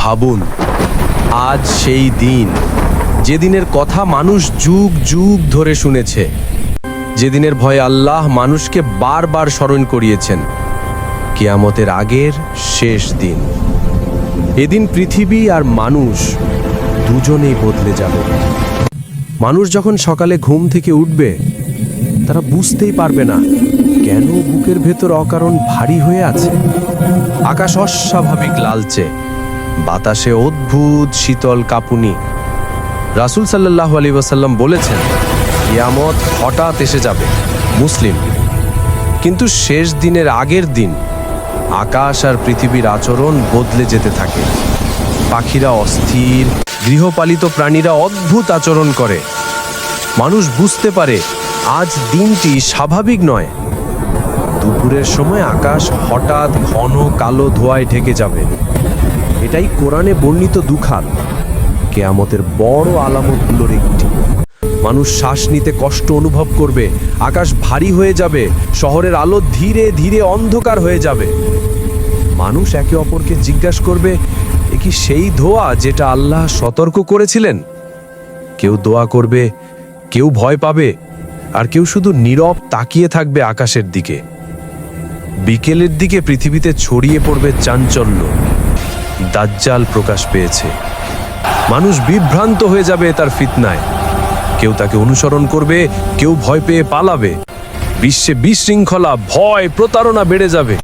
ভাবুন, আজ সেই দিন, যেদিনের কথা মানুষ যুগ যুগ ধরে শুনেছে, যেদিনের ভয়ে আল্লাহ মানুষকে বারবার স্মরণ করিয়েছেন, কিয়ামতের আগের শেষ দিন। এদিন পৃথিবী আর মানুষ দুজনেই বদলে যাবে। মানুষ যখন সকালে ঘুম থেকে উঠবে, তারা বুঝতেই পারবে না কেন বুকের ভেতর অকারণ ভারী হয়ে আছে। আকাশ অস্বাভাবিক লালচে। বাতাসে অদ্ভুত শীতল কাঁপুনি। রাসূল সাল্লাল্লাহু আলী ওয়াসাল্লাম বলেছেন ইয়ামত হঠাৎ এসে যাবে, মুসলিম। কিন্তু শেষ দিনের আগের দিন আকাশ আর পৃথিবীর আচরণ বদলে যেতে থাকে। পাখিরা অস্থির, গৃহপালিত প্রাণীরা অদ্ভুত আচরণ করে। মানুষ বুঝতে পারে, আজ দিনটি স্বাভাবিক নয়। দুপুরের সময় আকাশ হঠাৎ ঘন কালো ধোঁয়ায় ঢেকে যাবে। এটাই কোরআনে বর্ণিত দুখাল কেয়ামতের বড় আলামতগুলোর একটি। মানুষ শ্বাস নিতে কষ্ট অনুভব করবে, আকাশ ভারী হয়ে যাবে, শহরের আলো ধীরে ধীরে অন্ধকার হয়ে যাবে। মানুষ একে অপরকে জিজ্ঞাসা করবে, এ কি সেই ধোয়া যেটা আল্লাহ সতর্ক করেছিলেন? কেউ দোয়া করবে, কেউ ভয় পাবে, আর কেউ শুধু নীরব তাকিয়ে থাকবে আকাশের দিকে। বিকেলের দিকে পৃথিবীতে ছড়িয়ে পড়বে চাঞ্চল্য। দাজ্জাল প্রকাশ পেয়েছে। মানুষ বিভ্রান্ত হয়ে যাবে তার ফিতনায়। কেউ তাকে অনুসরণ করবে, কেউ ভয় পেয়ে পালাবে। বিশ্বে বিশৃঙ্খলা, ভয়, প্রতারণা বেড়ে যাবে।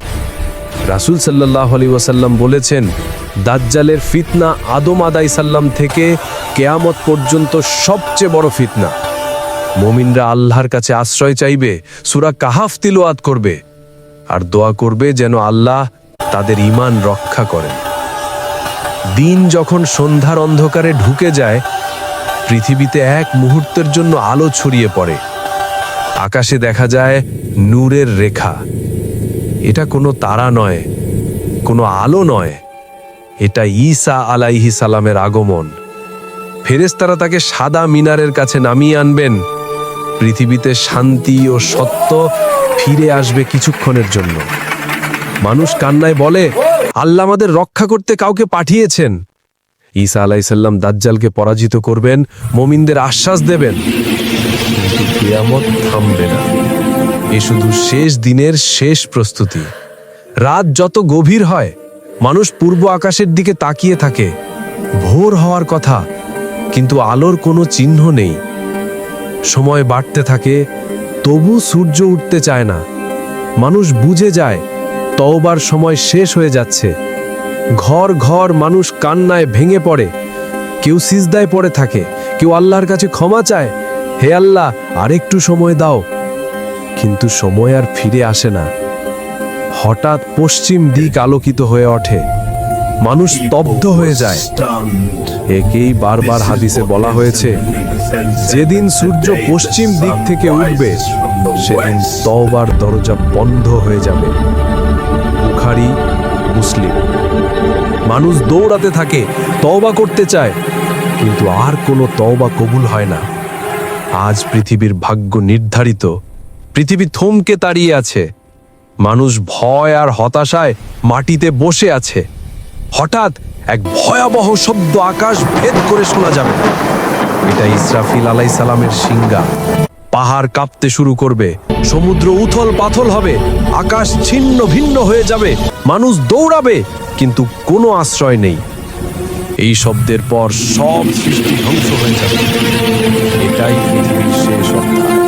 রাসূল সাল্লাহ আলী ওয়াসাল্লাম বলেছেন, দাজ্জালের ফিতনা আদম আদাই সাল্লাম থেকে কেয়ামত পর্যন্ত সবচেয়ে বড় ফিতনা। মুমিনরা আল্লাহর কাছে আশ্রয় চাইবে, সুরা কাহাফ তিলোয়াত করবে, আর দোয়া করবে যেন আল্লাহ তাদের ঈমান রক্ষা করেন। দিন যখন সন্ধ্যার অন্ধকারে ঢুকে যায়, পৃথিবীতে এক মুহূর্তের জন্য আলো ছড়িয়ে পড়ে। আকাশে দেখা যায় নূরের রেখা। এটা কোনো তারা নয়, কোনো আলো নয়। এটা ঈসা আলাইহি সালামের আগমন। ফেরেশতারা তাকে সাদা মিনারের কাছে নামিয়ে আনবেন। পৃথিবীতে শান্তি ও সত্য ফিরে আসবে কিছুক্ষণের জন্য। মানুষ কান্নায় বলে আল্লাহ আমাদের রক্ষা করতে কাউকে পাঠিয়েছেন। ঈসা আলাইসাল্লাম দাজ্জালকে পরাজিত করবেন, মমিনদের আশ্বাস দেবেন। থামবে না। এ শুধু শেষ দিনের শেষ প্রস্তুতি। রাত যত গভীর হয়, মানুষ পূর্ব আকাশের দিকে তাকিয়ে থাকে। ভোর হওয়ার কথা, কিন্তু আলোর কোনো চিহ্ন নেই। সময় বাড়তে থাকে, তবু সূর্য উঠতে চায় না। মানুষ বুঝে যায় তওবার সময় শেষ হয়ে যাচ্ছে। ঘর ঘর মানুষ কান্নায় ভেঙে পড়ে। কেউ সিজদায় পড়ে থাকে, কেউ আল্লাহর কাছে ক্ষমা চায়। হে আল্লাহ, আরেকটু সময় দাও। কিন্তু সময় আর ফিরে আসে না। হঠাৎ পশ্চিম দিক আলোকিত হয়ে ওঠে। মানুষ স্তব্ধ হয়ে যায়। একেই বারবার হাদিসে বলা হয়েছে, যেদিন সূর্য পশ্চিম দিক থেকে উঠবে, সেদিন তওবার দরজা বন্ধ হয়ে যাবে। বুখারি, মুসলিম। মানুষ দৌড়াতে থাকে, তওবা করতে চায়, কিন্তু আর কোনো তওবা কবুল হয় না। আজ পৃথিবীর ভাগ্য নির্ধারিত, পৃথিবী থমকে তাড়িয়ে আছে। মানুষ ভয় আর হতাশায় মাটিতে বসে আছে। হঠাৎ এক ভয়াবহ শব্দ আকাশ ভেদ করে শোনা যাবে। এটা ইসরাফিল আলাই সালামের সিঙ্গা পাহাড় কাঁপতে শুরু করবে। সমুদ্র উথল পাথল হবে, আকাশ ছিন্ন ভিন্ন হয়ে যাবে, মানুষ দৌড়াবে, কিন্তু কোনো আশ্রয় নেই। এই শব্দের পর সব সৃষ্টি ধ্বংস হয়ে যাবে। এটাই পৃথিবীর শেষ অধ্যায়।